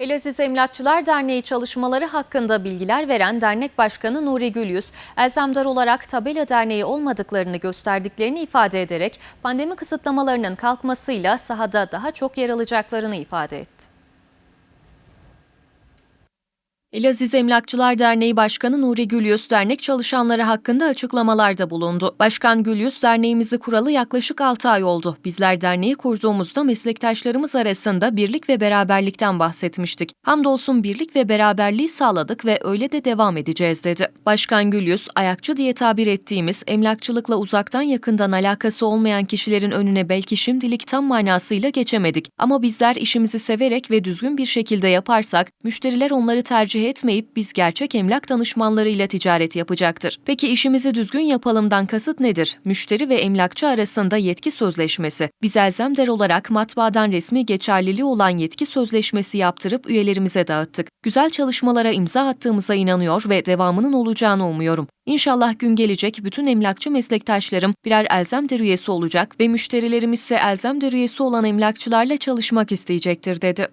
Elaziz Emlakçılar Derneği çalışmaları hakkında bilgiler veren Dernek Başkanı Nuri Gülyüz, Elzemdar olarak tabela derneği olmadıklarını gösterdiklerini ifade ederek pandemi kısıtlamalarının kalkmasıyla sahada daha çok yer alacaklarını ifade etti. Elaziz Emlakçılar Derneği Başkanı Nuri Gülyüz, dernek çalışanları hakkında açıklamalarda bulundu. Başkan Gülyüz, derneğimizi kuralı yaklaşık 6 ay oldu. Bizler derneği kurduğumuzda meslektaşlarımız arasında birlik ve beraberlikten bahsetmiştik. Hamdolsun birlik ve beraberliği sağladık ve öyle de devam edeceğiz dedi. Başkan Gülyüz, ayakçı diye tabir ettiğimiz emlakçılıkla uzaktan yakından alakası olmayan kişilerin önüne belki şimdilik tam manasıyla geçemedik. Ama bizler işimizi severek ve düzgün bir şekilde yaparsak, müşteriler onları tercih etmeyip biz gerçek emlak danışmanlarıyla ticaret yapacaktır. Peki işimizi düzgün yapalımdan kasıt nedir? Müşteri ve emlakçı arasında yetki sözleşmesi. Biz Elzemder olarak matbaadan resmi geçerliliği olan yetki sözleşmesi yaptırıp üyelerimize dağıttık. Güzel çalışmalara imza attığımıza inanıyor ve devamının olacağını umuyorum. İnşallah gün gelecek bütün emlakçı meslektaşlarım birer Elzemder üyesi olacak ve müşterilerimiz ise Elzemder üyesi olan emlakçılarla çalışmak isteyecektir dedi.